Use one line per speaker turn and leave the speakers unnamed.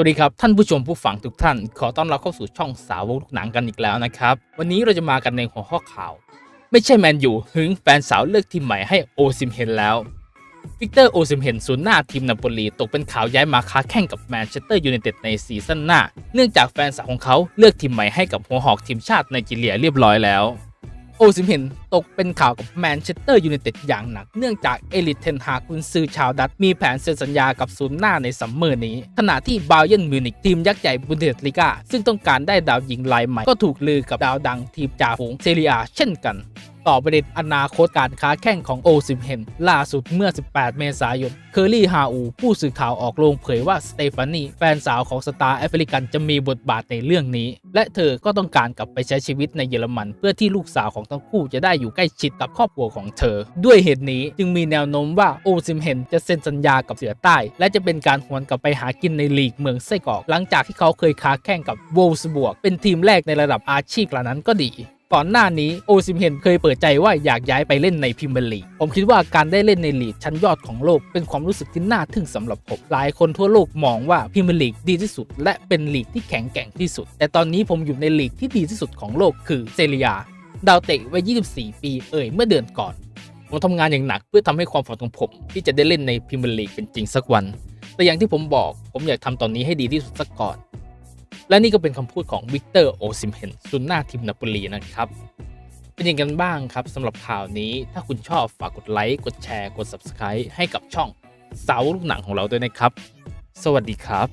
สวัสดีครับ ท่านผู้ชมผู้ฟังทุกท่าน ขอต้อนรับเข้าสู่ช่องสาวกลูกหนังกันอีกแล้วนะครับ วันนี้เราจะมากันในหัวข้อข่าว ไม่ใช่แมนยูหึงแฟนสาวเลือกทีมใหม่ให้โอซิมเฮนแล้ววิกเตอร์โอซิมเฮนศูนย์หน้าทีมนาโปลีตกเป็นข่าวย้ายมาค้าแข่งกับแมนเชสเตอร์ยูไนเต็ดในซีซั่นหน้า เนื่องจากแฟนสาวของเขาเลือกทีมใหม่ให้กับหัวหอกทีมชาติไนจีเรียเรียบร้อยแล้ว โอซิมเฮนตกเป็นข่าวกับแมนเชสเตอร์ยูไนเต็ดอย่างหนัก เนื่องจากเอลิทเทนฮากุนซือชาวดัตมีแผนเซ็นสัญญากับศูนย์หน้าในซัมเมอร์นี้ ขณะที่บาเยิร์นมิวนิกทีมยักษ์ใหญ่บุนเดสลิกาซึ่งต้องการได้ดาวยิงรายใหม่ก็ถูกลือกับดาวดังทีมจ่าฝูงเซเรียเช่นกัน ต่อประเด็นอนาคตการค้าแข่งของโอซิมเฮนล่าสุดเมื่อ 18 เมษายน เคอรี่ฮาอู ผู้สื่อข่าวออกโรงเผยว่าสเตฟานีแฟนสาวของสตาร์แอฟริกันจะมีบทบาทในเรื่องนี้ และเธอก็ต้องการกลับไปใช้ชีวิตในเยอรมัน เพื่อที่ลูกสาวของทั้งคู่จะได้อยู่ใกล้ชิดกับครอบครัวของเธอ ด้วยเหตุนี้จึงมีแนวโน้มว่าโอซิมเฮนจะเซ็นสัญญากับเสือใต้ และจะเป็นการหวนกลับไปหากินในลีกเมืองไส้กรอก หลังจากที่เขาเคยค้าแข่งกับโวลส์บวกเป็นทีมแรกในระดับอาชีพกระนั้นก็ดี ก่อนหน้านี้โอซิมเฮนเคยเปิดใจว่าอยากย้ายไปเล่นในพรีเมียร์ลีก ผมคิดว่าการได้เล่นในลีกชั้นยอดของโลกเป็นความรู้สึกที่น่าทึ่งสำหรับผม หลายคนทั่วโลกมองว่าพรีเมียร์ลีกดีที่สุด และเป็นลีกที่แข็งแกร่งที่สุด แต่ตอนนี้ผมอยู่ในลีกที่ดีที่สุดของโลกคือเซเรีย ดาวเตะวัย 24 ปีเอ่ยเมื่อเดือนก่อน ผมทำงานอย่างหนักเพื่อทำให้ความฝันของผม ที่จะได้เล่นในพรีเมียร์ลีกเป็นจริงสักวัน แต่อย่างที่ผมบอก ผมอยากทำตอนนี้ให้ดีที่สุดสักก่อน และนี่ก็เป็นคำพูดของวิกเตอร์โอซิมเฮนซุนหน้าทีมนาโปลีนะครับ เป็นยังไงกันบ้างครับสำหรับข่าวนี้ถ้าคุณชอบฝากกดไลค์กดแชร์กด Subscribe ให้กับช่องเสาลูกหนังของเราด้วยนะครับ สวัสดีครับ